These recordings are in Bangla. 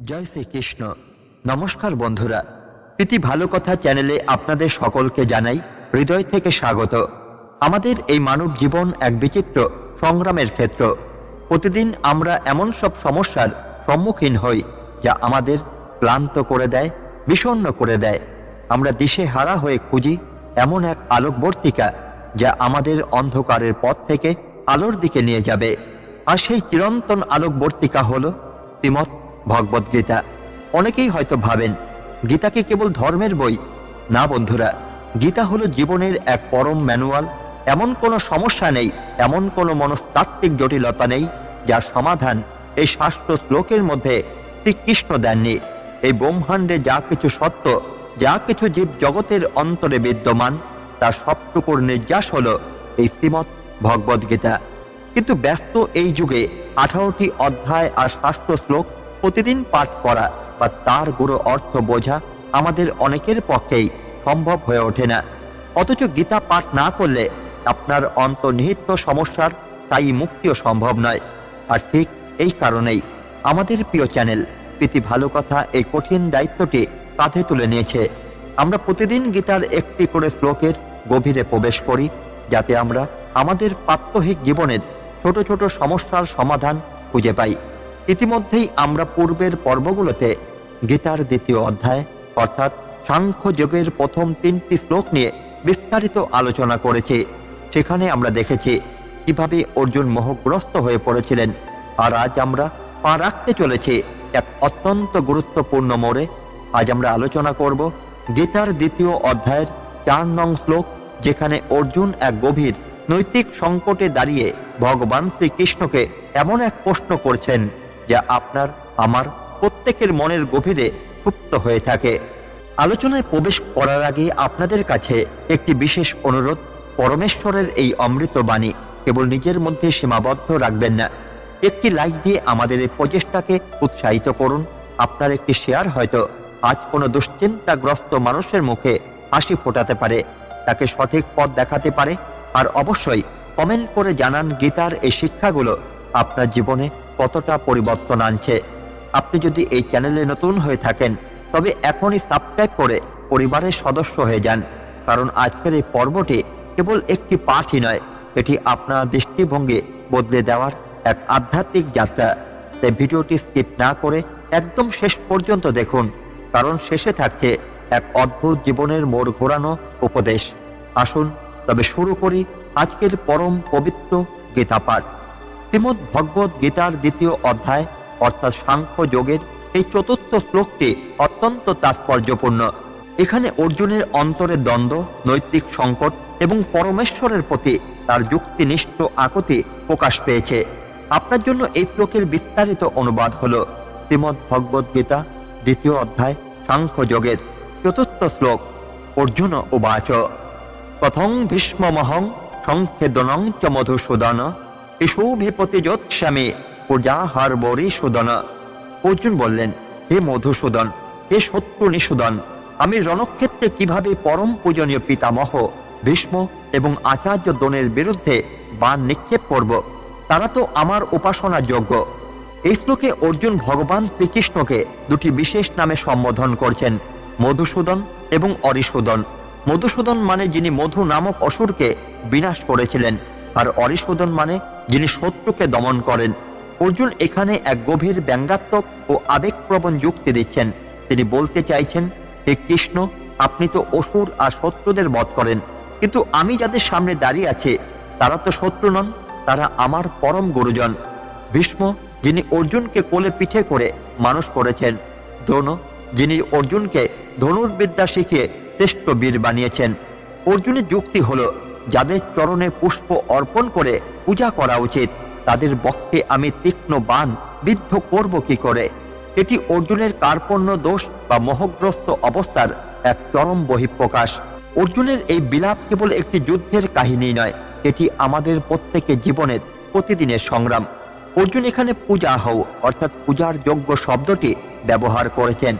জয় শ্রীকৃষ্ণ। নমস্কার বন্ধুরা। প্রীতি ভালো কথা চ্যানেলে আপনাদের সকলকে জানাই হৃদয় থেকে স্বাগত। আমাদের এই মানব জীবন এক বিচিত্র সংগ্রামের ক্ষেত্র। প্রতিদিন আমরা এমন সব সমস্যার সম্মুখীন হই যা আমাদের ক্লান্ত করে দেয়, বিষণ্ণ করে দেয়। আমরা দিশে হারা হয়ে খুঁজি এমন এক আলোকবর্তিকা যা আমাদের অন্ধকারের পথ থেকে আলোর দিকে নিয়ে যাবে। আর সেই চিরন্তন আলোকবর্তিকা হল শ্রীমৎ ভগবদ গীতা। অনেকেই হয়তো ভাবেন, গীতাকে কেবল ধর্মের বই। না বন্ধুরা, গীতা হলো জীবনের এক পরম ম্যানুয়াল। এমন কোনো সমস্যা নেই, এমন কোনো মনস্তাত্ত্বিক জটিলতা নেই, যার সমাধান এই শাস্ত্র শ্লোকের মধ্যে শ্রীকৃষ্ণ দেননি। এই ব্রহ্মাণ্ডে যা কিছু সত্য, যা কিছু জীব জগতের অন্তরে বিদ্যমান, তার সবটুকুর নির্যাস হলো এই শ্রীমৎ ভগবদ্গীতা কিন্তু ব্যস্ত এই যুগে আঠারোটি অধ্যায় আর শাস্ত্র শ্লোক প্রতিদিন পাঠ করা বা তার গুরু অর্থ বোঝা আমাদের অনেকের পক্ষেই সম্ভব হয়ে ওঠে না। অথচ গীতা পাঠ না করলে আপনার অন্তর্নিহিত সমস্যার তাই মুক্তিও সম্ভব নয়। আর ঠিক এই কারণেই আমাদের প্রিয় চ্যানেল প্রীতি ভালো কথা এই কঠিন দায়িত্বটি কাঁধে তুলে নিয়েছে। আমরা প্রতিদিন গীতার একটি করে শ্লোকের গভীরে প্রবেশ করি, যাতে আমরা আমাদের প্রাত্যহিক জীবনের ছোট ছোট সমস্যার সমাধান খুঁজে পাই। ইতিমধ্যেই আমরা পূর্বের পর্বগুলোতে গীতার দ্বিতীয় অধ্যায়, অর্থাৎ সাংখ্য যোগের প্রথম তিনটি শ্লোক নিয়ে বিস্তারিত আলোচনা করেছি। সেখানে আমরা দেখেছি কীভাবে অর্জুন মোহগ্রস্ত হয়ে পড়েছিলেন আর আজ আমরা পা রাখতে চলেছি এক অত্যন্ত গুরুত্বপূর্ণ মোড়ে। আজ আমরা আলোচনা করব গীতার দ্বিতীয় অধ্যায়ের চার নং শ্লোক, যেখানে অর্জুন এক গভীর নৈতিক সংকটে দাঁড়িয়ে ভগবান শ্রীকৃষ্ণকে এমন এক প্রশ্ন করছেন। যা আপনার, আমার, প্রত্যেকের মনের গভীরে সুপ্ত হয়ে থাকে। আলোচনায় প্রবেশ করার আগে আপনাদের কাছে একটি বিশেষ অনুরোধ, পরমেশ্বরের এই অমৃত বাণী কেবল নিজের মধ্যে সীমাবদ্ধ রাখবেন না। একটি লাইক দিয়ে আমাদের এই প্রচেষ্টাকে উৎসাহিত করুন। আপনার একটি শেয়ার হয়তো আজ কোনো দুশ্চিন্তাগ্রস্ত মানুষের মুখে হাসি ফোটাতে পারে, তাকে সঠিক পথ দেখাতে পারে, আর অবশ্যই কমেন্ট করে জানান গীতার এই শিক্ষাগুলো আপনার জীবনে কতটা পরিবর্তন আনছে। আপনি যদি এই চ্যানেলে নতুন হয়ে থাকেন, তবে এখনই সাবস্ক্রাইব করে পরিবারের সদস্য হয়ে যান। কারণ আজকের এই পর্বটি কেবল একটি পাঠই নয়, এটি আপনার দৃষ্টিভঙ্গি বদলে দেওয়ার এক আধ্যাত্মিক যাত্রা। তাই ভিডিওটি স্কিপ না করে একদম শেষ পর্যন্ত দেখুন, কারণ শেষে থাকছে এক অদ্ভুত জীবনের মোড় ঘোরানো উপদেশ। আসুন, তবে শুরু করি আজকের পরম পবিত্র গীতা পাঠ। শ্রীমদ ভগবত গীতার দ্বিতীয় অধ্যায়, অর্থাৎ সাংখ্য যোগের এই চতুর্থ শ্লোকটি অত্যন্ত তাৎপর্যপূর্ণ। এখানে অর্জুনের অন্তরে দ্বন্দ্ব, নৈতিক সংকট এবং পরমেশ্বরের প্রতি তার যুক্তিনিষ্ঠ আকতি প্রকাশ পেয়েছে। আপনার জন্য এই শ্লোকের বিস্তারিত অনুবাদ হল শ্রীমদ ভগবত গীতা, দ্বিতীয় অধ্যায়, সাংখ্য যোগের চতুর্থ শ্লোক, অর্জুন উবাচ। কথং ভীষ্মমহং সংক্ষেদনং চ মধুসূদন। ইসুভিপতি যোৎস্বামী পূজাহার বরি সুদন। অর্জুন বললেন, হে মধুসূদন, হে শত্রু নিষূদন আমি রণক্ষেত্রে কীভাবে পরম পূজনীয় পিতামহ, ভীষ্ম এবং আচার্য দনের বিরুদ্ধে বান নিক্ষেপ করব, তারা তো আমার উপাসনা যোগ্য। এই শ্লোকে অর্জুন ভগবান শ্রীকৃষ্ণকে দুটি বিশেষ নামে সম্বোধন করছেন, মধুসূদন এবং অরিসূদন। মধুসূদন মানে যিনি মধু নামক অসুরকে বিনাশ করেছিলেন, আর অরিসূদন মানে যিনি শত্রুকে দমন করেন। অর্জুন এখানে এক গভীর ব্যঙ্গাত্মক ও আবেগপ্রবণ যুক্তি দিচ্ছেন। তিনি বলতে চাইছেন, হে কৃষ্ণ, আপনি তো অসুর আর শত্রুদের বধ করেন। কিন্তু আমি যাদের সামনে দাঁড়িয়ে আছে, তারা তো শত্রু নন, তারা আমার পরম গুরুজন। ভীষ্ম, যিনি অর্জুনকে কোলে পিঠে করে মানুষ করেছেন, দ্রোণ, যিনি অর্জুনকে ধনুর্বিদ্যা শিখিয়ে শ্রেষ্ঠ বীর বানিয়েছেন। অর্জুনের যুক্তি হলো যাদের চরণে পুষ্প অর্পণ করে পূজা করা উচিত, তাদের বক্ষে আমি তীক্ষ্ণ বান বিদ্ধ করব কি করে? এটি অর্জুনের কার্পণ্য দোষ বা মোহগ্রস্ত অবস্থার এক চরম বহিঃপ্রকাশ। অর্জুনের এই বিলাপ কেবল একটি যুদ্ধের কাহিনী নয়, এটি আমাদের প্রত্যেকের জীবনের প্রতিদিনের সংগ্রাম। অর্জুন এখানে পূজা হও, অর্থাৎ পূজার যোগ্য শব্দটি ব্যবহার করেছেন।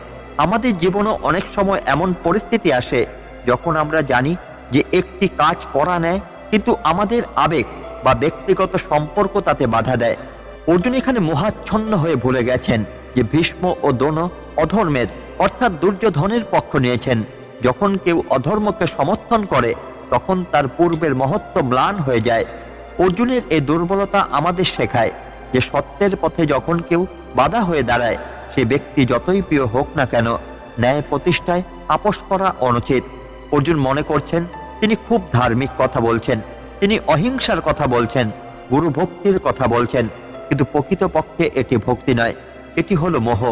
আমাদের জীবনও অনেক সময় এমন পরিস্থিতি আসে, যখন আমরা জানি যে একটি কাজ করা নেয়, কিন্তু আমাদের আবেগ বা ব্যক্তিগত সম্পর্ক তাতে বাধা দেয়। অর্জুন এখানে মোহাচ্ছন্ন হয়ে ভুলে গেছেন যে ভীষ্ম ও দোন অধর্মের, অর্থাৎ দুর্যোধনের পক্ষ নিয়েছেন। যখন কেউ অধর্মকে সমর্থন করে, তখন তার পূর্বের মহত্ব ম্লান হয়ে যায়। অর্জুনের এই দুর্বলতা আমাদের শেখায় যে সত্যের পথে যখন কেউ বাধা হয়ে দাঁড়ায়, সে ব্যক্তি যতই প্রিয় হোক না কেন, ন্যায় প্রতিষ্ঠায় আপোষ করা অনুচিত। অর্জুন মনে করছেন তিনি খুব ধার্মিক কথা বলছেন, তিনি অহিংসার কথা বলছেন, গুরু ভক্তির কথা বলছেন, কিন্তু প্রকৃতপক্ষে এটি ভক্তি নয়, এটি হলো মোহ।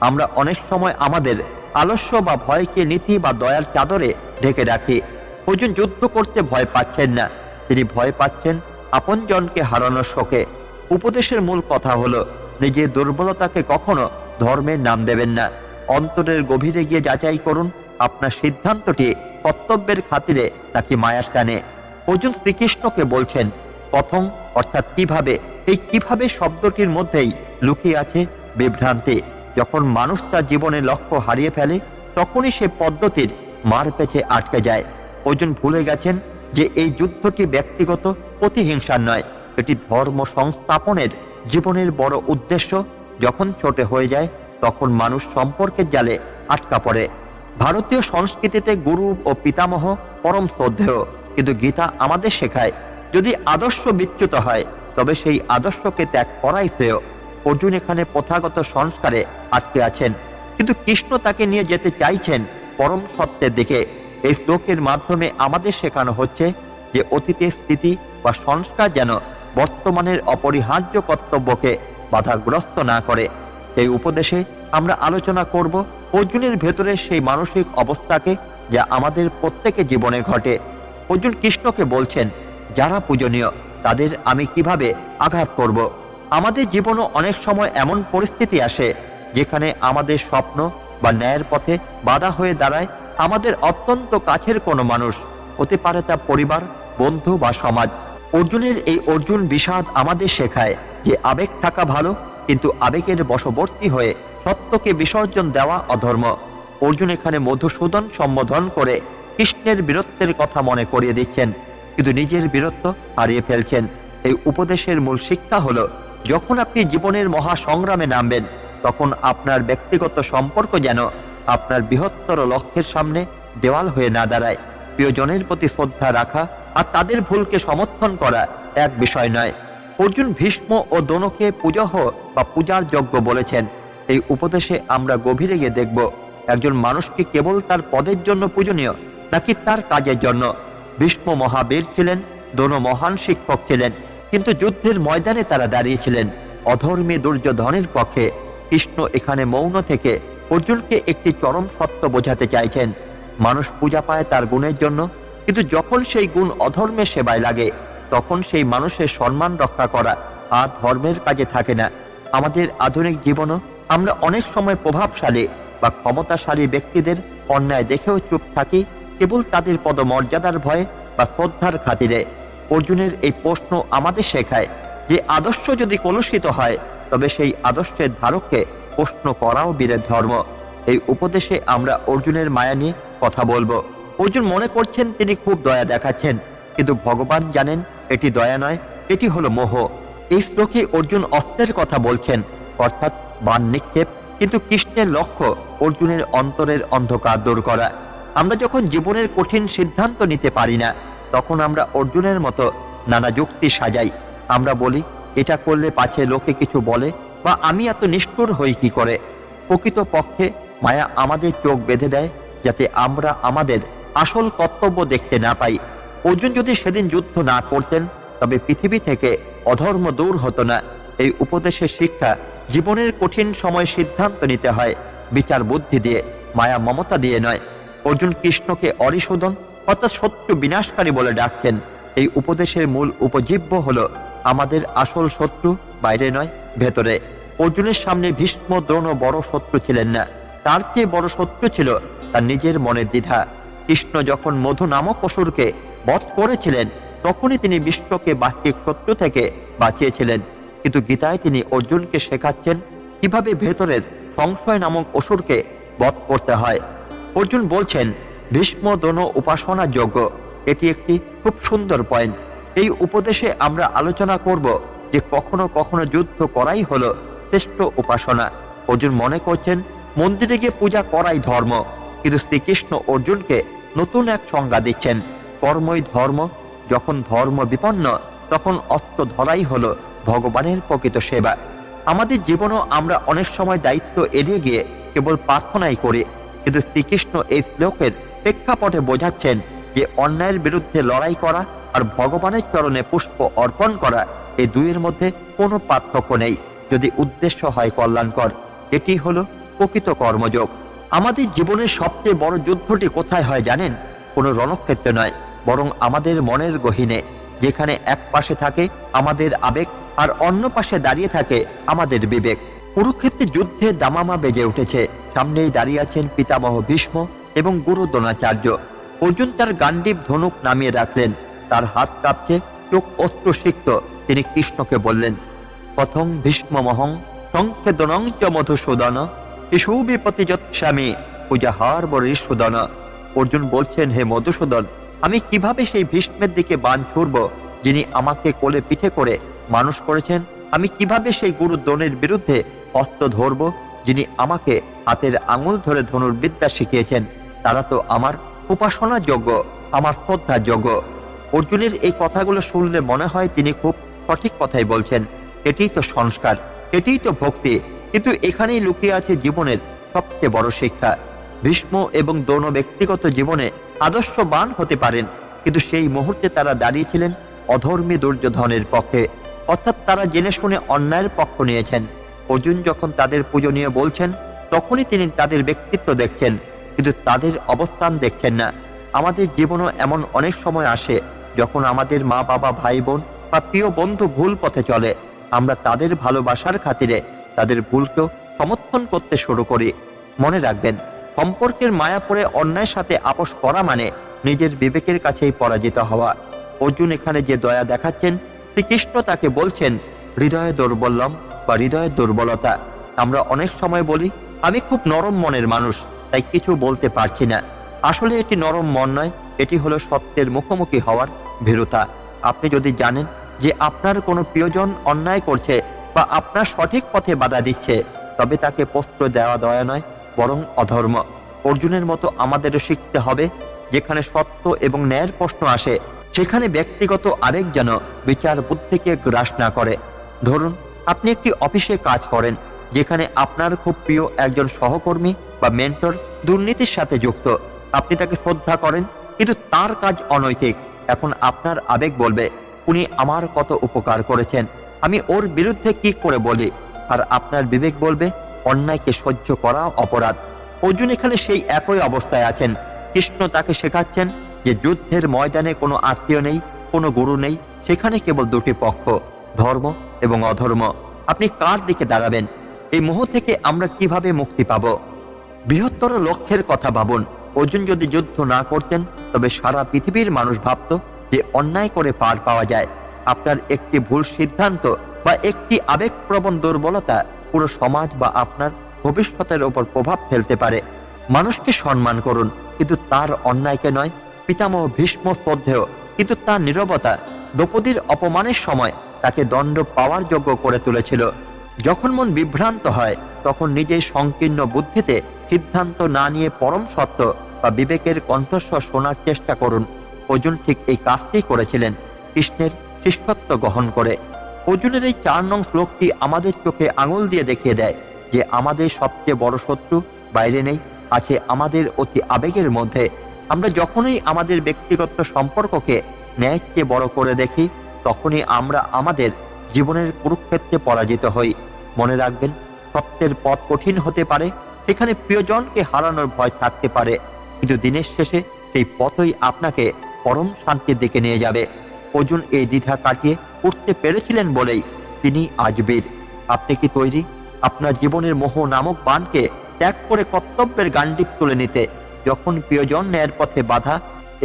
আমরা অনেক সময় আমাদের আলস্য বা ভয়কে নীতি বা দয়ার চাদরে ঢেকে রাখি। অর্জুন যুদ্ধ করতে ভয় পাচ্ছেন না, তিনি ভয় পাচ্ছেন আপনজনকে হারানোর শোকে। উপদেশের মূল কথা হলো, নিজের দুর্বলতাকে কখনো ধর্মের নাম দেবেন না। অন্তরের গভীরে গিয়ে যাচাই করুন, আপনার সিদ্ধান্তটি কর্তব্যের খাতিরে তাকে মায়ার টানে। অর্জুন শ্রীকৃষ্ণকে বলছেন, প্রথম অর্থাৎ কীভাবে, এই কীভাবে শব্দটির মধ্যেই লুকিয়ে আছে বিভ্রান্তি? যখন মানুষ তার জীবনে লক্ষ্য হারিয়ে ফেলে, তখনই সে পদ্ধতির মার পেছে আটকে যায়। অর্জুন ভুলে গেছেন যে এই যুদ্ধটি ব্যক্তিগত প্রতিহিংসার নয়, এটি ধর্ম সংস্থাপনের জীবনের বড় উদ্দেশ্য। যখন ছোটে হয়ে যায়, তখন মানুষ সম্পর্কের জালে আটকা পড়ে। ভারতীয় সংস্কৃতিতে গুরু ও পিতামহ পরম শ্রদ্ধেয়, কিন্তু গীতা আমাদের শেখায়। যদি আদর্শ বিচ্যুত হয়, তবে সেই আদর্শকে ত্যাগ করাই শ্রেয়। অর্জুন এখানে প্রথাগত সংস্কারে আটকে আছেন। কিন্তু কৃষ্ণ তাকে নিয়ে যেতে চাইছেন পরম সত্যের দিকে। এই শ্লোকের মাধ্যমে আমাদের শেখানো হচ্ছে যে অতীতের স্থিতি বা সংস্কার যেন বর্তমানের অপরিহার্য কর্তব্যকে বাধাগ্রস্ত না করে। এই উপদেশে আমরা আলোচনা করব অর্জুনের ভেতরে সেই মানসিক অবস্থাকে যা আমাদের প্রত্যেকে জীবনে ঘটে। অর্জুন কৃষ্ণকে বলছেন, যারা পূজনীয়, তাদের আমি কীভাবে আঘাত করব? আমাদের জীবনও অনেক সময় এমন পরিস্থিতি আসে, যেখানে আমাদের স্বপ্ন বা ন্যায়ের পথে বাধা হয়ে দাঁড়ায় আমাদের অত্যন্ত কাছের কোনো মানুষ, হতে পারে তা পরিবার, বন্ধু বা সমাজ। অর্জুনের এই অর্জুন বিষাদ আমাদের শেখায় যে আবেগ থাকা ভালো, কিন্তু আবেগের বশবর্তী হয়ে সত্যকে বিসর্জন দেওয়া অধর্ম। অর্জুন এখানে মধুসূদন সম্বোধন করে কৃষ্ণের বীরত্বের কথা মনে করিয়ে দিচ্ছেন, কিন্তু নিজের বীরত্ব হারিয়ে ফেলছেন। এই উপদেশের মূল শিক্ষা হলো, যখন আপনি জীবনের মহা সংগ্রামে নামবেন, তখন আপনার ব্যক্তিগত সম্পর্ক যেন আপনার বৃহত্তর লক্ষ্যের সামনে দেওয়াল হয়ে না দাঁড়ায়। প্রিয়জনের প্রতি শ্রদ্ধা রাখা আর তাদের ভুলকে সমর্থন করা এক বিষয় নয়। অর্জুন ভীষ্ম ও দোনকে পূজহ বা পূজার যজ্ঞ বলেছেন। এই উপদেশে আমরা গভীরে গিয়ে দেখব, একজন মানুষকে কেবল তার পদের জন্য পূজনীয়, নাকি তার কাজের জন্য? ভীষ্ম মহাবীর ছিলেন, দোনো মহান শিক্ষক ছিলেন, কিন্তু যুদ্ধের ময়দানে তারা দাঁড়িয়েছিলেন, অধর্মী দুর্যোধনের পক্ষে। কৃষ্ণ এখানে মৌন থেকে অর্জুনকে একটি চরম সত্য বোঝাতে চাইছেন। মানুষ পূজা পায় তার গুণের জন্য, কিন্তু যখন সেই গুণ অধর্মে সেবায় লাগে, তখন সেই মানুষের সম্মান রক্ষা করা আর ধর্মের কাজে থাকে না। আমাদের আধুনিক জীবনও আমরা অনেক সময় প্রভাবশালী বা ক্ষমতাশালী ব্যক্তিদের অন্যায় দেখেও চুপ থাকি, কেবল তাদের পদমর্যাদার ভয়ে বা শ্রদ্ধার খাতিরে। অর্জুনের এই প্রশ্ন আমাদের শেখায় যে আদর্শ যদি কলুষিত হয়, তবে সেই আদর্শের ধারককে প্রশ্ন করাও বীরের ধর্ম। এই উপদেশে আমরা অর্জুনের মায়া নিয়ে কথা বলব। অর্জুন মনে করছেন তিনি খুব দয়া দেখাচ্ছেন, কিন্তু ভগবান জানেন এটি দয়া নয়, এটি হলো মোহ। এই শ্লোকে অর্জুন অস্ত্রের কথা বলছেন, অর্থাৎ বান নিক্ষেপ, কিন্তু কৃষ্ণের লক্ষ্য অর্জুনের অন্তরের অন্ধকার দূর করা। আমরা যখন জীবনের কঠিন সিদ্ধান্ত নিতে পারি না, তখন আমরা অর্জুনের মতো নানা যুক্তি সাজাই। আমরা বলি, এটা করলে পাছে লোকে কিছু বলে, বা আমি এত নিষ্ঠুর হই কি করে? প্রকৃত পক্ষে মায়া আমাদের চোখ বেঁধে দেয়, যাতে আমরা আমাদের আসল কর্তব্য দেখতে না পাই। অর্জুন যদি সেদিন যুদ্ধ না করতেন, তবে পৃথিবী থেকে অধর্ম দূর হতো না। এই উপদেশের শিক্ষা জীবনের কঠিন সময় সিদ্ধান্ত নিতে হয়। বিচার বুদ্ধি দিয়ে, মায়া মমতা দিয়ে নয়। অর্জুন কৃষ্ণকে অরিশোধন অর্থাৎ শত্রু বিনাশকারী বলে ডাকছেন। এই উপদেশের মূল উপজীব্য হল, আমাদের আসল শত্রু বাইরে নয়, ভেতরে। অর্জুনের সামনে ভীষ্ম, দ্রোণ বড় শত্রু ছিলেন না। তার চেয়ে বড় শত্রু ছিল তার নিজের মনের দ্বিধা। কৃষ্ণ যখন মধু নামক অসুরকে বধ করেছিলেন, তখনই তিনি বিশ্বকে বাহ্যিক শত্রু থেকে বাঁচিয়েছিলেন। কিন্তু গীতায় তিনি অর্জুনকে শেখাচ্ছেন কীভাবে ভেতরের সংশয় নামক অসুরকে বধ করতে হয়। অর্জুন বলছেন ভীষ্ম দোনো উপাসনা যোগ্য। এটি একটি খুব সুন্দর পয়েন্ট এই উপদেশে আমরা আলোচনা করব যে কখনো কখনো যুদ্ধ করাই হলো শ্রেষ্ঠ উপাসনা। অর্জুন মনে করছেন, মন্দিরে গিয়ে পূজা করাই ধর্ম। কিন্তু শ্রীকৃষ্ণ অর্জুনকে নতুন এক সংজ্ঞা দিচ্ছেন, কর্মই ধর্ম। যখন ধর্ম বিপন্ন, তখন অস্ত্র ধরাই হলো। ভগবানের প্রকৃত সেবা। আমাদের জীবনও আমরা অনেক সময় দায়িত্ব এড়িয়ে গিয়ে কেবল প্রার্থনাই করি, কিন্তু শ্রীকৃষ্ণ এই শ্লোকের প্রেক্ষাপটে বোঝাচ্ছেন যে অন্যায়ের বিরুদ্ধে লড়াই করা আর ভগবানের চরণে পুষ্প অর্পণ করা এই দুইয়ের মধ্যে কোনো পার্থক্য নেই। যদি উদ্দেশ্য হয় কল্যাণকর, এটি হলো প্রকৃত কর্মযোগ। আমাদের জীবনের সবচেয়ে বড় যুদ্ধটি কোথায় হয় জানেন? কোনো রণক্ষেত্রে নয়, বরং আমাদের মনের গহীনে, যেখানে এক পাশে থাকে আমাদের আবেগ আর অন্য পাশে দাঁড়িয়ে থাকে আমাদের বিবেক। কুরুক্ষেত্রে যুদ্ধে দামামা বেজে উঠেছে। সামনেই দাঁড়িয়ে আছেন পিতামহ ভীষ্ম এবং গুরু দ্রোণাচার্য। অর্জুন তার গান্ডীব ধনুক নামিয়ে রাখলেন। তার হাত কাঁপছে, চোখ অস্ত্রসিক্ত তিনি কৃষ্ণকে বললেন প্রথম ভীষ্মমহং সংক্ষেদনং চ মধুসূদন। শিশু বিপতিযৎ স্বামী, পূজাহার বরিসূদন অর্জুন বলছেন, হে মধুসূদন, আমি কীভাবে সেই ভীষ্মের দিকে বান ছুড়ব, যিনি আমাকে কোলে পিঠে করে মানুষ করেছেন, আমি কীভাবে সেই গুরু দ্রোণের বিরুদ্ধে অস্ত্র ধরব, যিনি আমাকে হাতের আঙুল ধরে ধনুর বিদ্যা শিখিয়েছেন, তারা তো আমার উপাসনা যোগ্য, আমার শ্রদ্ধা যোগ্য। অর্জুনের এই কথাগুলো শুনলে মনে হয় তিনি খুব সঠিক কথাই বলছেন, এটিই তো সংস্কার, এটিই তো ভক্তি, কিন্তু এখানেই লুকিয়ে আছে জীবনের সবচেয়ে বড় শিক্ষা। ভীষ্ম এবং দোন ব্যক্তিগত জীবনে আদর্শবান হতে পারেন, কিন্তু সেই মুহূর্তে তারা দাঁড়িয়েছিলেন অধর্মী দুর্যোধনের পক্ষে। অর্থাৎ তারা জেনে শুনে অন্যায়ের পক্ষ নিয়েছেন। অর্জুন যখন তাদের পুজো নিয়ে বলছেন, তখনই তিনি তাদের ব্যক্তিত্ব দেখছেন, কিন্তু তাদের অবস্থান দেখছেন না। আমাদের জীবনও এমন অনেক সময় আসে, যখন আমাদের মা বাবা, ভাই বোন বা প্রিয় বন্ধু ভুল পথে চলে। আমরা তাদের ভালোবাসার খাতিরে তাদের ভুলকেও সমর্থন করতে শুরু করি। মনে রাখবেন, সম্পর্কের মায়া পড়ে অন্যায়ের সাথে আপোষ করা মানে নিজের বিবেকের কাছেই পরাজিত হওয়া। অর্জুন এখানে যে দয়া দেখাচ্ছেন শ্রীকৃষ্ণ তাকে বলছেন, হৃদয়ে দুর্বলম বা হৃদয়ের দুর্বলতা। আমরা অনেক সময় বলি, আমি খুব নরম মনের মানুষ, তাই কিছু বলতে পারছি না। আসলে এটি নরম মন নয়, এটি হলো সত্যের মুখোমুখি হওয়ার ভীরুতা। আপনি যদি জানেন যে আপনার কোনো প্রিয়জন অন্যায় করছে বা আপনার সঠিক পথে বাধা দিচ্ছে, তবে তাকে পত্র দেওয়া দয়া নয়, বরং অধর্ম। অর্জুনের মতো আমাদেরও শিখতে হবে, যেখানে সত্য এবং ন্যায়ের প্রশ্ন আসে। সেখানে ব্যক্তিগত আবেগ যেন বিচার বুদ্ধিকে গ্রাস না করে। ধরুন, আপনি একটি অফিসে কাজ করেন, যেখানে আপনার খুব প্রিয় একজন সহকর্মী বা মেন্টর দুর্নীতির সাথে যুক্ত। আপনি তাকে শ্রদ্ধা করেন, কিন্তু তার কাজ অনৈতিক। এখন আপনার আবেগ বলবে, উনি আমার কত উপকার করেছেন। আমি ওর বিরুদ্ধে কি করে বলি? আর আপনার বিবেক বলবে, অন্যায়কে সহ্য করা অপরাধ। অর্জুন এখানে সেই একই অবস্থায় আছেন। কৃষ্ণ তাকে শেখাচ্ছেন যে যুদ্ধের ময়দানে কোনো আত্মীয় নেই, কোনো গুরু নেই, সেখানে কেবল দুটি পক্ষ, ধর্ম এবং অধর্ম। আপনি কার দিকে দাঁড়াবেন? এই মোহ থেকে আমরা কীভাবে মুক্তি পাব? বৃহত্তর লক্ষ্যের কথা ভাবুন। অর্জুন যদি যুদ্ধ না করতেন, তবে সারা পৃথিবীর মানুষ ভাবত যে অন্যায় করে পার পাওয়া যায়। আপনার একটি ভুল সিদ্ধান্ত বা একটি আবেগপ্রবণ দুর্বলতা পুরো সমাজ বা আপনার ভবিষ্যতের ওপর প্রভাব ফেলতে পারে। মানুষকে সম্মান করুন, কিন্তু তার অন্যায়কে নয় পিতামহ ভীষ্ম শ্রদ্ধেয়, কিন্তু তার নীরবতা, দ্রৌপদীর অপমানের সময় তাকে দণ্ড পাওয়ার যোগ্য করে তুলেছিল। যখন মন বিভ্রান্ত হয়, তখন নিজের সংকীর্ণ বুদ্ধিতে সিদ্ধান্ত না নিয়ে পরম সত্য বা বিবেকের কণ্ঠস্বর শোনার চেষ্টা করুন। অর্জুন ঠিক এই কাজটি করেছিলেন, কৃষ্ণের শিষ্যত্ব গ্রহণ করে। অর্জুনের এই চার নং শ্লোকটি আমাদের চোখে আঙুল দিয়ে দেখিয়ে দেয় যে আমাদের সবচেয়ে বড় শত্রু বাইরে নেই, আছে আমাদের অতি আবেগের মধ্যে আমরা যখনই আমাদের ব্যক্তিগত সম্পর্ককে ন্যায়ের চেয়ে বড় করে দেখি, তখনই আমরা আমাদের জীবনের কুরুক্ষেত্রে পরাজিত হই। মনে রাখবেন, সত্যের পথ কঠিন হতে পারে, সেখানে প্রিয়জনকে হারানোর ভয় থাকতে পারে, কিন্তু দিনের শেষে সেই পথই আপনাকে পরম শান্তির দিকে নিয়ে যাবে। অর্জুন এই দ্বিধা কাটিয়ে উঠতে পেরেছিলেন বলেই তিনি আজ বীর। আপনি কি তৈরি? আপনার জীবনের মোহ নামক বানকে ত্যাগ করে কর্তব্যের গান্ডিপ তুলে নিতে যখন প্রিয়জন ন্যায়ের পথে বাধা,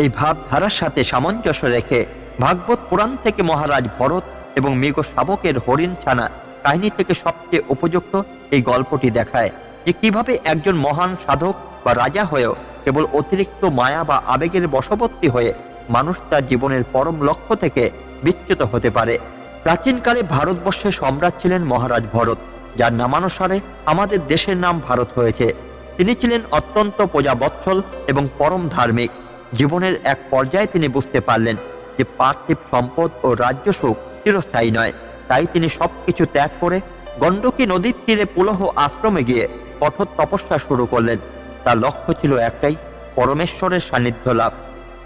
এই ভাবধারার সাথে সামঞ্জস্য রেখে ভাগবত পুরাণ থেকে মহারাজ ভরত এবং মৃগ শাবকের হরিণ ছানা কাহিনী থেকে সবচেয়ে উপযুক্ত এই গল্পটি দেখায় যে কীভাবে একজন মহান সাধক বা রাজা হয়েও কেবল অতিরিক্ত মায়া বা আবেগের বশবর্তী হয়ে মানুষ তার জীবনের পরম লক্ষ্য থেকে বিচ্যুত হতে পারে। প্রাচীনকালে ভারতবর্ষের সম্রাট ছিলেন মহারাজ ভরত, যার নামানুসারে আমাদের দেশের নাম ভারত হয়েছে। তিনি ছিলেন অত্যন্ত প্রজাবৎসল এবং পরম ধার্মিক। জীবনের এক পর্যায়ে তিনি বুঝতে পারলেন যে পার্থিব সম্পদ ও রাজ্য সুখ চিরস্থায়ী নয়। তাই তিনি সবকিছু ত্যাগ করে গণ্ডকী নদীর তীরে পুলহ আশ্রমে গিয়ে কঠোর তপস্যা শুরু করলেন। তার লক্ষ্য ছিল একটাই, পরমেশ্বরের সান্নিধ্য লাভ।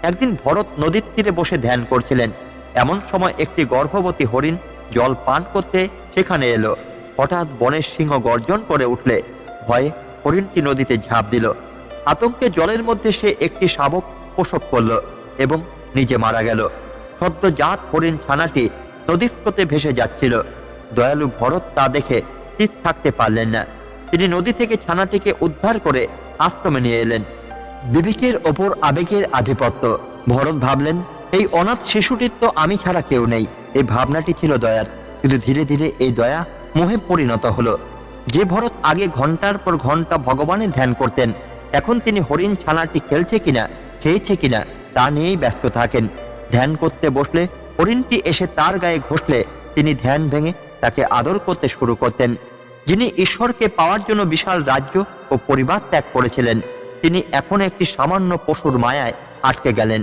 একদিন ভরত নদীর তীরে বসে ধ্যান করছিলেন। এমন সময় একটি গর্ভবতী হরিণ জল পান করতে সেখানে এলো। হঠাৎ বনের সিংহ গর্জন করে উঠলে, ভয়ে হরিণটি নদীতে ঝাঁপ দিল। আতঙ্কে জলের মধ্যে সে একটি শাবক প্রসব করল এবং নিজে মারা গেল। সদ্যজাত হরিণ ছানাটি নদীর স্রোতে ভেসে যাচ্ছিল। দয়ালু ভরত তা দেখে স্থির থাকতে পারলেন না। তিনি নদী থেকে ছানাটিকে উদ্ধার করে আশ্রমে নিয়ে এলেন। বিবেকের ওপর আবেগের আধিপত্য। ভরত ভাবলেন, এই অনাথ শিশুটির তো আমি ছাড়া কেউ নেই। এই ভাবনাটি ছিল দয়ার। কিন্তু ধীরে ধীরে এই দয়া মোহে পরিণত হলো। যে ভরত আগে ঘণ্টার পর ঘণ্টা ভগবানের ধ্যান করতেন, এখন তিনি হরিণ ছানাটি খেলছে কিনা, খেয়েছে কিনা, তা নিয়েই ব্যস্ত থাকেন। ধ্যান করতে বসলে, হরিণটি এসে তার গায়ে ঘষলে, তিনি ধ্যান ভেঙে তাকে আদর করতে শুরু করতেন। যিনি ঈশ্বরকে পাওয়ার জন্য বিশাল রাজ্য ও পরিবার ত্যাগ করেছিলেন, তিনি এখন একটি সামান্য পশুর মায়ায় আটকে গেলেন।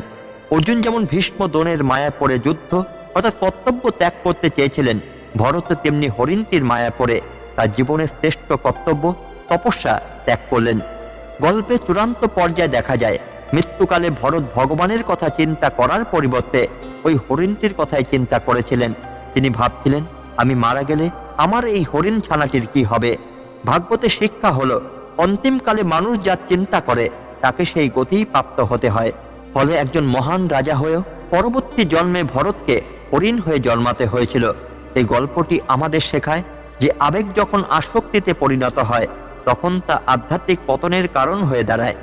অর্জুন যেমন ভীষ্ম দোনের মায়া পড়ে যুদ্ধ, অর্থাৎ কর্তব্য ত্যাগ করতে চেয়েছিলেন, ভরত তেমনি হরিণটির মায়া পড়ে। তার জীবনের শ্রেষ্ঠ কর্তব্য তপস্যা ত্যাগ করলেন। গল্পে চূড়ান্ত পর্যায়ে দেখা যায়, মৃত্যুকালে ভরত ভগবানের কথা চিন্তা করার পরিবর্তে ওই হরিণটির কথাই চিন্তা করেছিলেন। তিনি ভাবছিলেন, আমি মারা গেলে আমার এই হরিণ ছানাটির কি হবে? ভাগবতে শিক্ষা হলো, অন্তিমকালে মানুষ যা চিন্তা করে, তাকে সেই গতিই প্রাপ্ত হতে হয়। ফলে একজন মহান রাজা হয়েও পরবর্তী জন্মে ভরতকে হরিণ হয়ে জন্মাতে হয়েছিল। এই গল্পটি আমাদের শেখায় যে আবেগ যখন আসক্তিতে পরিণত হয়, তখন তা আধ্যাত্মিক পতনের কারণ হয়ে দাঁড়ায়।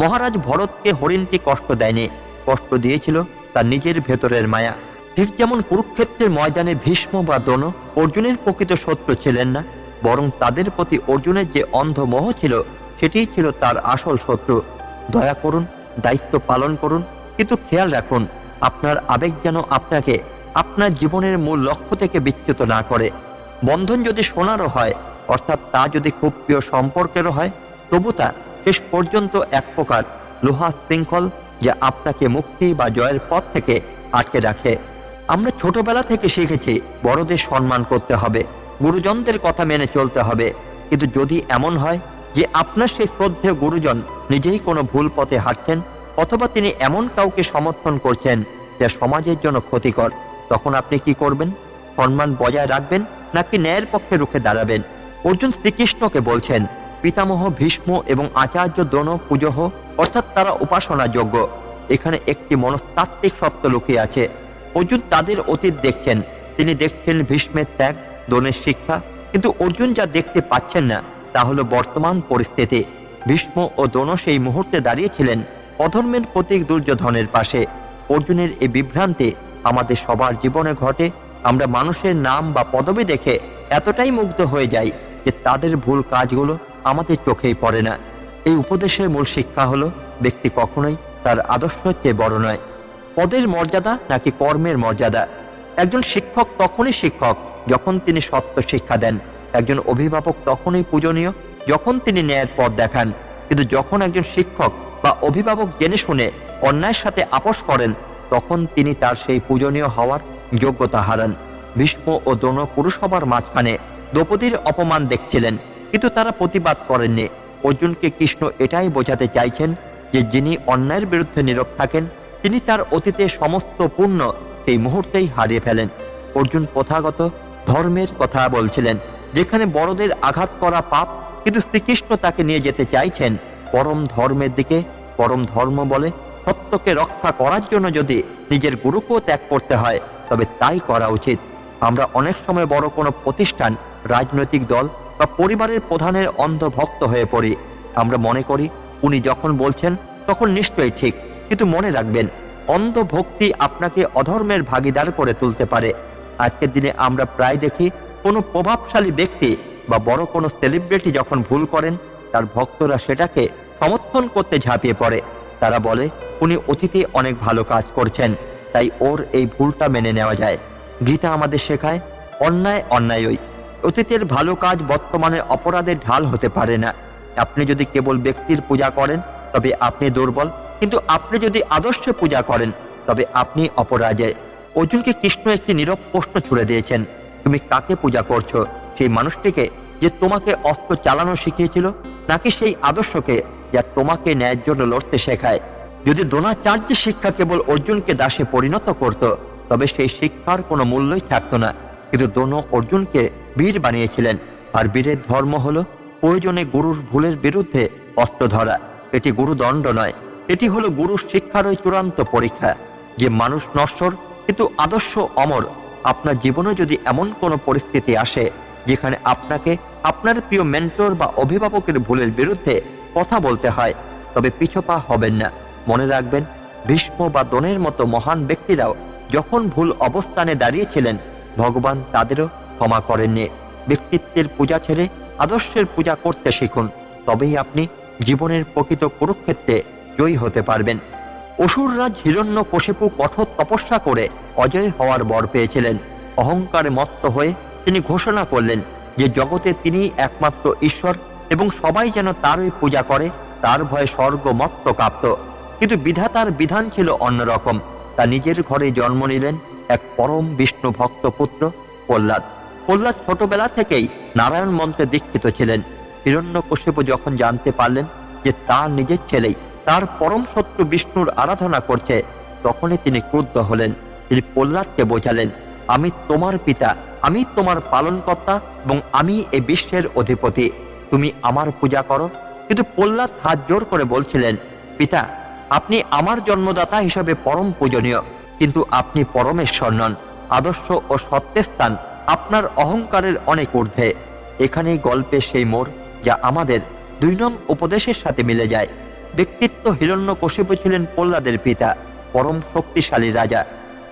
মহারাজ ভরতকে হরিণটি কষ্ট দেয়নি, কষ্ট দিয়েছিল তার নিজের ভেতরের মায়া। ঠিক যেমন কুরুক্ষেত্রের ময়দানে ভীষ্ম বা দোন অর্জুনের প্রকৃত শত্রু ছিলেন না, বরং তাদের প্রতি অর্জুনের যে অন্ধ মোহ ছিল, সেটিই ছিল তার আসল শত্রু। দয়া করুন, দায়িত্ব পালন করুন, কিন্তু খেয়াল রাখুন, আপনার আবেগ যেন আপনাকে, আপনার জীবনের মূল লক্ষ্য থেকে বিচ্যুত না করে। বন্ধন যদি সোনারও হয়, অর্থাৎ তা যদি খুব প্রিয় সম্পর্কেরও হয়, তবু তা শেষ পর্যন্ত এক প্রকার লোহা শৃঙ্খল যা আপনাকে মুক্তি বা জয়ের পথ থেকে আটকে রাখে। আমরা ছোটবেলা থেকে শিখেছি, বড়দের সম্মান করতে হবে, গুরুজনদের কথা মেনে চলতে হবে। কিন্তু যদি এমন হয় যে আপনার সেই শ্রদ্ধেয় গুরুজন নিজেই কোনো ভুল পথে হাঁটছেন, অথবা তিনি এমন কাউকে সমর্থন করছেন যা সমাজের জন্য ক্ষতিকর, তখন আপনি কি করবেন? সম্মান বজায় রাখবেন নাকি ন্যায়ের পক্ষে রুখে দাঁড়াবেন। অর্জুন শ্রীকৃষ্ণকে বলছেন, পিতামহ, ভীষ্ম এবং আচার্য দোন পুজোহ অর্থাৎ তারা উপাসনা যোগ্য এখানে একটি মনস্তাত্ত্বিক সত্য লুকিয়ে আছে। অর্জুন তাদের অতীত দেখছেন। তিনি দেখছেন ভীষ্মের ত্যাগ দোনের শিক্ষা, কিন্তু অর্জুন যা দেখতে পাচ্ছেন না, তা হলো বর্তমান পরিস্থিতি। ভীষ্ম ও দোনো সেই মুহূর্তে দাঁড়িয়েছিলেন অধর্মের প্রতীক দুর্যোধনের পাশে। অর্জুনের এই বিভ্রান্তি আমাদের সবার জীবনে ঘটে আমরা মানুষের নাম বা পদবি দেখে এতটাই মুগ্ধ হয়ে যাই যে তাদের ভুল কাজগুলো আমাদের চোখেই পড়ে না। এই উপদেশের মূল শিক্ষা হলো, ব্যক্তি কখনোই তার আদর্শের চেয়ে বড় নয়। পদের মর্যাদা নাকি কর্মের মর্যাদা? একজন শিক্ষক তখনই শিক্ষক যখন তিনি সত্য শিক্ষা দেন। একজন অভিভাবক তখনই পূজনীয় যখন তিনি ন্যায়ের পথ দেখান। কিন্তু যখন একজন শিক্ষক বা অভিভাবক জেনে শুনে অন্যায়ের সাথে আপোষ করেন, তখন তিনি তার সেই পূজনীয় হওয়ার যোগ্যতা হারান ভীষ্ম ও দোন পুরসভার মাঝখানে দ্রৌপদীর অপমান দেখছিলেন, কিন্তু তারা প্রতিবাদ করেননি। অর্জুনকে কৃষ্ণ এটাই বোঝাতে চাইছেন যে যিনি অন্যায়ের বিরুদ্ধে নীরব থাকেন, তিনি তার অতীতে সমস্ত পুণ্য সেই মুহূর্তেই হারিয়ে ফেলেন। অর্জুন প্রথাগত ধর্মের কথা বলছিলেন, যেখানে বড়দের আঘাত করা পাপ, কিন্তু শ্রীকৃষ্ণ তাকে নিয়ে যেতে চাইছেন। পরম ধর্মের দিকে পরম ধর্ম বলে সত্যকে রক্ষা করার জন্য যদি নিজের গুরুকেও ত্যাগ করতে হয় তবে তাই করা উচিত। আমরা অনেক সময় বড় কোনো প্রতিষ্ঠান, রাজনৈতিক দল বা পরিবারের প্রধানের অন্ধ ভক্ত হয়ে পড়ি। আমরা মনে করি, উনি যখন বলছেন, তখন নিশ্চয়ই ঠিক। কিন্তু মনে রাখবেন অন্ধ ভক্তি আপনাকে অধর্মের ভাগিদার করে তুলতে পারে। আজকের দিনে আমরা প্রায় দেখি, কোনো প্রভাবশালী ব্যক্তি বা বড় কোনো সেলিব্রিটি যখন ভুল করেন, তার ভক্তরা সেটাকে সমর্থন করতে ঝাঁপিয়ে পড়ে। তারা বলে, উনি অতীতে অনেক ভালো কাজ করছেন। তাই ওর এই ভুলটা মেনে নেওয়া যায়। গীতা আমাদের শেখায়, অন্যায় অন্যায়ই। অতীতের ভালো কাজ বর্তমানে অপরাধের ঢাল হতে পারে না। আপনি যদি কেবল ব্যক্তির পূজা করেন, তবে আপনি দুর্বল। কিন্তু আপনি যদি আদর্শে পূজা করেন, তবে আপনি অপরাজয় অর্জুনকে কৃষ্ণ একটি নীরব প্রশ্ন ছুড়ে দিয়েছেন, তুমি কাকে পূজা করছ? সেই মানুষটিকে যে তোমাকে অস্ত্র চালানো শিখিয়েছিল, নাকি সেই আদর্শকে যা তোমাকে ন্যায়ের জন্য লড়তে শেখায়? যদি দ্রোণাচার্যের শিক্ষা কেবল অর্জুনকে দাসে পরিণত করত, তবে সেই শিক্ষার কোনো মূল্যই থাকতো না। কিন্তু দ্রোণ অর্জুনকে বীর বানিয়েছিলেন। আর বীরের ধর্ম হল প্রয়োজনে গুরুর ভুলের বিরুদ্ধে অস্ত্র ধরা। এটি গুরুদণ্ড নয়। এটি হলো গুরুর শিক্ষারই চূড়ান্ত পরীক্ষা। যে মানুষ নশ্বর, কিন্তু আদর্শ অমর। আপনার জীবনে যদি এমন কোনো পরিস্থিতি আসে, যেখানে আপনাকে আপনার প্রিয় মেন্টর বা অভিভাবকের ভুলের বিরুদ্ধে কথা বলতে হয়, তবে পিছপা হবেন না। মনে রাখবেন, ভীষ্ম বা দনের মতো মহান ব্যক্তিরাও যখন ভুল অবস্থানে দাঁড়িয়েছিলেন, ভগবান তাদেরও ক্ষমা করেননি। ব্যক্তিত্বের পূজা ছেড়ে আদর্শের পূজা করতে শিখুন, তবেই আপনি জীবনের প্রকৃত কুরুক্ষেত্রে জয়ী হতে পারবেন। অসুররাজ হিরণ্য কশিপু কঠোর তপস্যা করে অজয় হওয়ার বর পেয়েছিলেন। অহংকারে মত্ত হয়ে তিনি ঘোষণা করলেন যে জগতে তিনি একমাত্র ঈশ্বর এবং সবাই যেন তারই পূজা করে, তার ভয়ে স্বর্গ মত্ত কাঁপত। কিন্তু বিধাতার বিধান ছিল অন্যরকম। তা নিজের ঘরে জন্ম নিলেন এক পরম বিষ্ণু ভক্ত পুত্র প্রহ্লাদ। প্রহ্লাদ ছোটবেলা থেকেই নারায়ণ মন্ত্রে দীক্ষিত ছিলেন। হিরণ্যকশিপু যখন জানতে পারলেন যে তার নিজের ছেলেই তার পরম শত্রু বিষ্ণুর আরাধনা করছে, তখনই তিনি ক্রুদ্ধ হলেন। তিনি প্রহ্লাদকে বোঝালেন, আমি তোমার পিতা, আমি তোমার পালনকর্তা এবং আমি এই বিশ্বের অধিপতি। তুমি আমার পূজা করো। কিন্তু প্রহ্লাদ হাত জোর করে বলছিলেন, পিতা আপনি আমার জন্মদাতা হিসাবে পরম পূজনীয়, কিন্তু আপনি পরমেশ্বর নন। আদর্শ ও সত্যের স্থান আপনার অহংকারের অনেক ঊর্ধ্বে। এখানেই গল্পে সেই মোড় যা আমাদের দুই নং উপদেশের সাথে মিলে যায়। ব্যক্তিত্ব হিরণ্য হিরণ্যকশিপু ছিলেন প্রহ্লাদের পিতা, পরম শক্তিশালী রাজা।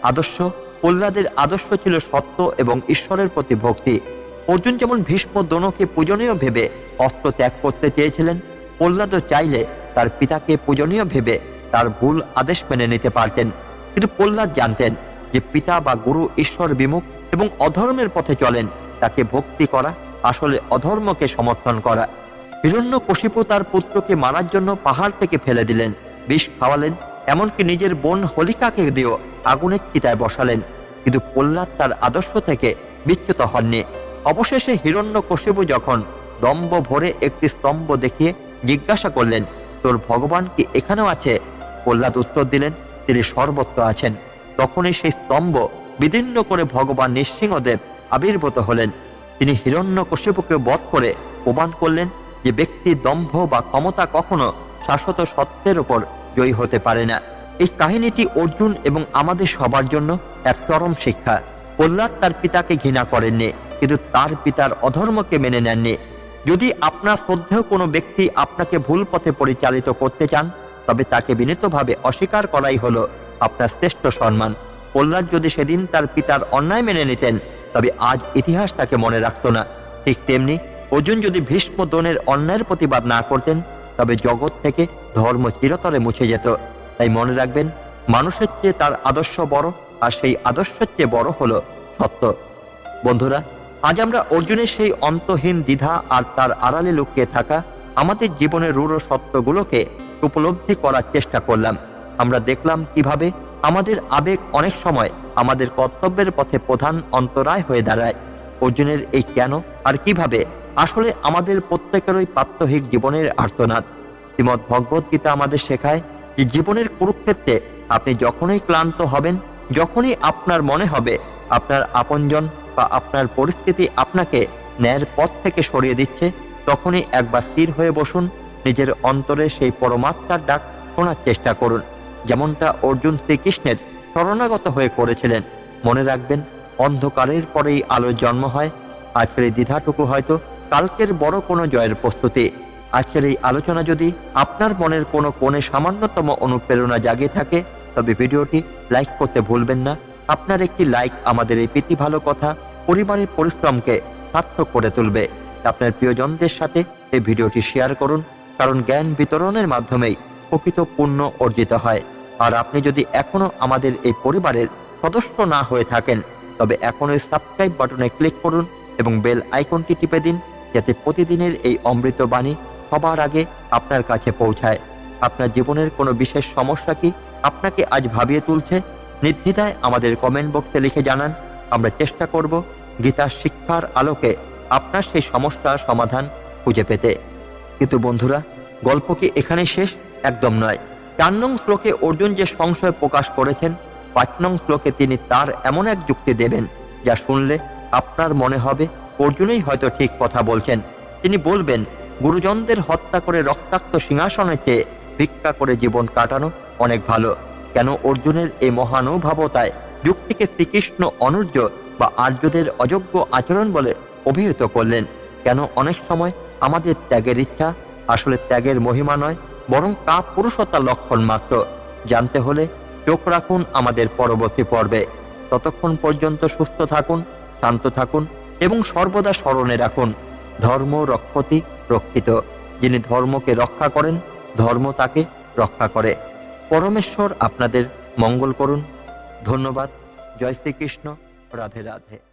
আদর্শ, প্রহ্লাদের আদর্শ ছিল সত্য এবং ঈশ্বরের প্রতি ভক্তি। অর্জুন যেমন ভীষ্ম দোনকে পূজনীয় ভেবে অস্ত্র ত্যাগ করতে চেয়েছিলেন, প্রহ্লাদও চাইলে তার পিতাকে পূজনীয় ভেবে তার ভুল আদেশ মেনে নিতে পারতেন। কিন্তু প্রহ্লাদ জানতেন যে পিতা বা গুরু ঈশ্বর বিমুখ এবং অধর্মের পথে চলেন। তাকে ভক্তি করা, আসলে অধর্মকে সমর্থন করা। হিরণ্য কশিপু তার পুত্রকে মারার জন্য পাহাড় থেকে ফেলে দিলেন। বিষ খাওয়ালেন, এমনকি নিজের বোন হোলিকাকে দিয়েও আগুনের চিতায় বসালেন। কিন্তু প্রহ্লাদ তার আদর্শ থেকে বিচ্যুত হননি। অবশেষে হিরণ্য যখন দম্ব ভরে একটি স্তম্ভ দেখিয়ে জিজ্ঞাসা করলেন তোর ভগবান কি এখানেও আছে? প্রহ্লাদ উত্তর দিলেন, তিনি সর্বত্র আছেন। তখনই সেই স্তম্ভ বিদীর্ণ করে ভগবান নৃসিংহদেব আবির্ভূত হলেন। তিনি হিরণ্য কশ্যপুকে বধ করে প্রমাণ করলেন যে ব্যক্তি দম্ভ বা ক্ষমতা কখনো শাশ্বত সত্যের উপর জয়ী হতে পারে না। এই কাহিনীটি অর্জুন এবং আমাদের সবার জন্য এক চরম শিক্ষা। প্রহ্লাদ তার পিতাকে ঘৃণা করেননি, কিন্তু তার পিতার অধর্মকে মেনে নেননি। যদি আপনার শ্রদ্ধেয় কোনো ব্যক্তি আপনাকে ভুল পথে পরিচালিত করতে চান, তবে তাকে বিনীতভাবে অস্বীকার করাই হলো আপনার শ্রেষ্ঠ সম্মান। প্রহ্লাদ যদি সেদিন তার পিতার অন্যায় মেনে নিতেন, তবে আজ ইতিহাস তাকে মনে রাখত না। ঠিক তেমনি অর্জুন যদি ভীষ্ম দনের অন্যায়ের প্রতিবাদ না করতেন, তবে জগৎ থেকে ধর্ম চিরতরে মুছে যেত। তাই মনে রাখবেন, মানুষের চেয়ে তার আদর্শ বড়, আর সেই আদর্শের চেয়ে বড় হলো সত্য। বন্ধুরা আজ আমরা অর্জুনের সেই অন্তহীন দ্বিধা আর তার আড়ালে লুকিয়ে থাকা আমাদের জীবনের রূঢ় সত্যগুলোকে উপলব্ধি করার চেষ্টা করলাম। আমরা দেখলাম কীভাবে আমাদের আবেগ অনেক সময় আমাদের কর্তব্যের পথে প্রধান অন্তরায় হয়ে দাঁড়ায়। অর্জুনের এই কেন আর কীভাবে আসলে আমাদের প্রত্যেকেরই প্রাত্যহিক জীবনের আর্তনাদ। শ্রীমদ ভগবত গীতা আমাদের শেখায় যে জীবনের কুরুক্ষেত্রে আপনি যখনই ক্লান্ত হবেন, যখনই আপনার মনে হবে আপনার আপনজন বা আপনার পরিস্থিতি আপনাকে ন্যায়ের পথ থেকে সরিয়ে দিচ্ছে, তখনই একবার স্থির হয়ে বসুন, নিজের অন্তরে সেই পরমাত্মার ডাক শোনার চেষ্টা করুন। যেমনটা অর্জুন শ্রীকৃষ্ণের শরণাগত হয়ে করেছিলেন। মনে রাখবেন, অন্ধকারের পরেই আলোর জন্ম হয়। আজকের এই দ্বিধাটুকু হয়তো কালকের বড় কোনো জয়ের প্রস্তুতি। আজকের এই আলোচনা যদি আপনার মনের কোনো কোণে সামান্যতম অনুপ্রেরণা জাগিয়ে থাকে, তবে ভিডিওটি লাইক করতে ভুলবেন না। আপনার একটি লাইক আমাদের এই প্রীতি ভালো কথা পরিবারের পরিশ্রমকে সার্থক করে তুলবে। আপনার প্রিয়জনদের সাথে এই ভিডিওটি শেয়ার করুন, কারণ জ্ঞান বিতরণের মাধ্যমেই প্রকৃত পুণ্য অর্জিত হয়। আর আপনি যদি এখনও আমাদের এই পরিবারের সদস্য না হয়ে থাকেন, তবে এখনই সাবস্ক্রাইব বাটনে ক্লিক করুন এবং বেল আইকনটি টিপে দিন, যাতে প্রতিদিনের এই অমৃত বাণী সবার আগে আপনার কাছে পৌঁছায়। আপনার জীবনের কোনো বিশেষ সমস্যা কি আপনাকে আজ ভাবিয়ে তুলছে? নির্দ্বিধায় আমাদের কমেন্ট বক্সে লিখে জানান, আমরা চেষ্টা করব গীতার শিক্ষার আলোকে আপনার সেই সমস্যার সমাধান খুঁজে পেতে। কিন্তু বন্ধুরা, গল্প কি এখানে শেষ? একদম নয়। চার নং শ্লোকে অর্জুন যে সংশয় প্রকাশ করেছেন, পাঁচ নং শ্লোকে তিনি তার এমন এক যুক্তি দেবেন, যা শুনলে আপনার মনে হবে অর্জুনই হয়তো ঠিক কথা বলছেন। তিনি বলবেন, গুরুজনদের হত্যা করে রক্তাক্ত সিংহাসনে চেয়ে ভিক্ষা করে জীবন কাটানো অনেক ভালো। কেন অর্জুনের এই মহানুভাবতায় যুক্তিকে শ্রীকৃষ্ণ অনুর্য বা আর্যদের অযোগ্য আচরণ বলে অভিহিত করলেন, কেন অনেক সময় আমাদের ত্যাগের ইচ্ছা আসলে ত্যাগের মহিমা নয়, বরং তা পুরুষতার লক্ষণ মাত্র। জানতে হলে চোখ রাখুন আমাদের পরবর্তী পর্বে। ততক্ষণ পর্যন্ত সুস্থ থাকুন, শান্ত থাকুন এবং সর্বদা স্মরণে রাখুন, ধর্ম রক্ষতি রক্ষিত। যিনি ধর্মকে রক্ষা করেন, ধর্ম তাকে রক্ষা করে। পরমেশ্বর আপনাদের মঙ্গল করুন। ধন্যবাদ। জয় শ্রীকৃষ্ণ। राधे राधे।